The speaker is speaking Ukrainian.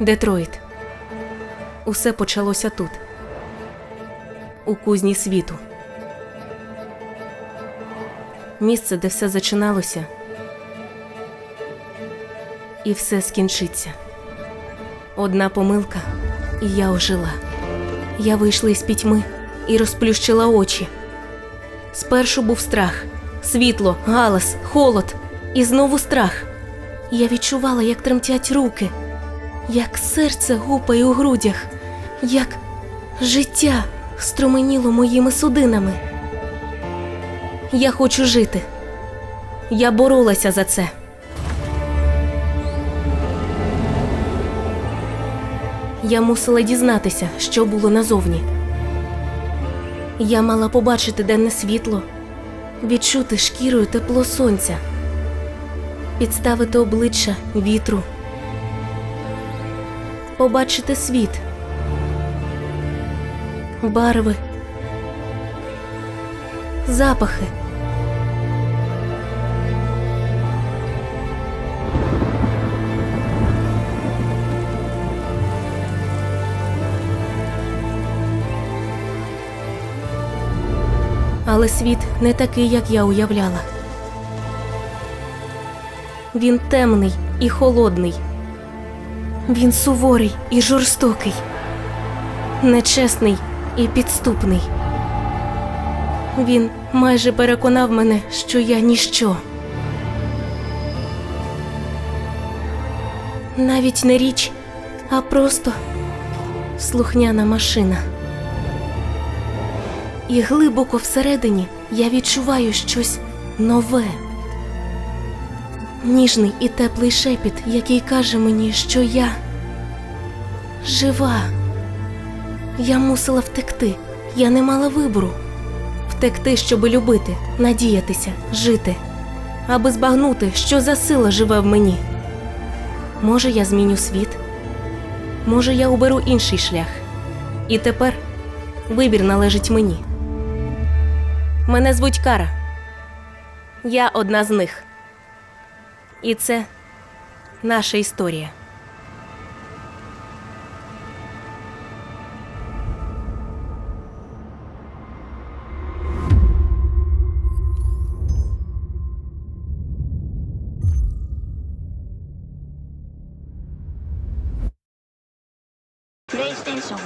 Детройт. Усе почалося тут, у кузні світу. Місце, де все зачиналося, і все скінчиться. Одна помилка, і я ожила. Я вийшла із пітьми і розплющила очі. Спершу був страх, світло, галас, холод і знову страх. Я відчувала, як тремтять руки, як серце гупає у грудях, як життя струменіло моїми судинами. Я хочу жити. Я боролася за це. Я мусила дізнатися, що було назовні. Я мала побачити денне світло, відчути шкірою тепло сонця, підставити обличчя вітру, побачити світ, барви, запахи. Але світ не такий, як я уявляла. Він темний і холодний. Він суворий і жорстокий, нечесний і підступний. Він майже переконав мене, що я ніщо. Навіть не річ, а просто слухняна машина. І глибоко всередині я відчуваю щось нове. Ніжний і теплий шепіт, який каже мені, що я жива. Я мусила втекти. Я не мала вибору. Втекти, щоби любити, надіятися, жити, аби збагнути, що за сила живе в мені. Може, я зміню світ, може, я оберу інший шлях. І тепер вибір належить мені. Мене звуть Кара. Я одна з них. І це наша історія. PlayStation